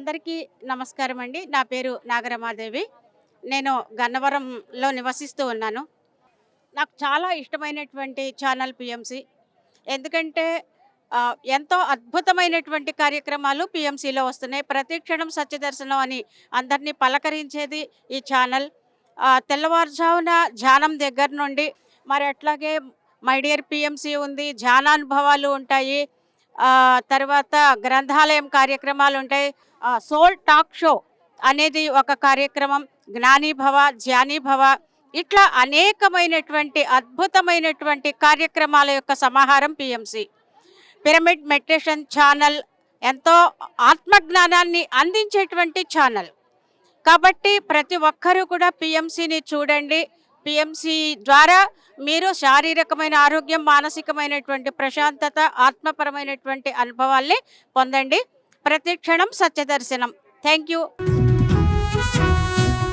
అందరికీ నమస్కారం అండి. నా పేరు నాగరమాదేవి. నేను గన్నవరంలో నివసిస్తూ ఉన్నాను. నాకు చాలా ఇష్టమైనటువంటి ఛానల్ పిఎంసి. ఎందుకంటే ఎంతో అద్భుతమైనటువంటి కార్యక్రమాలు పిఎంసిలో వస్తున్నాయి. ప్రతి క్షణం సత్యదర్శనం అని అందరినీ పలకరించేది ఈ ఛానల్. తెల్లవారుజామున ధ్యానం దగ్గర నుండి మరి అట్లాగే మై డియర్ పిఎంసి ఉంది ధ్యానానుభవాలు ఉంటాయి. తర్వాత గ్రంథాలయం కార్యక్రమాలు ఉంటాయి. సోల్ టాక్ షో అనేది ఒక కార్యక్రమం. జ్ఞానీభవ ధ్యానీభవ ఇట్లా అనేకమైనటువంటి అద్భుతమైనటువంటి కార్యక్రమాల యొక్క సమాహారం పిఎంసి. పిరమిడ్ మెడిటేషన్ ఛానల్ ఎంతో ఆత్మజ్ఞానాన్ని అందించేటువంటి ఛానల్. కాబట్టి ప్రతి ఒక్కరూ కూడా పిఎంసిని చూడండి. పిఎంసి ద్వారా మీరు శారీరకమైన ఆరోగ్యం మానసికమైనటువంటి ప్రశాంతత ఆత్మపరమైనటువంటి అనుభవాల్ని పొందండి. ప్రతి క్షణం సత్యదర్శనం. Thank you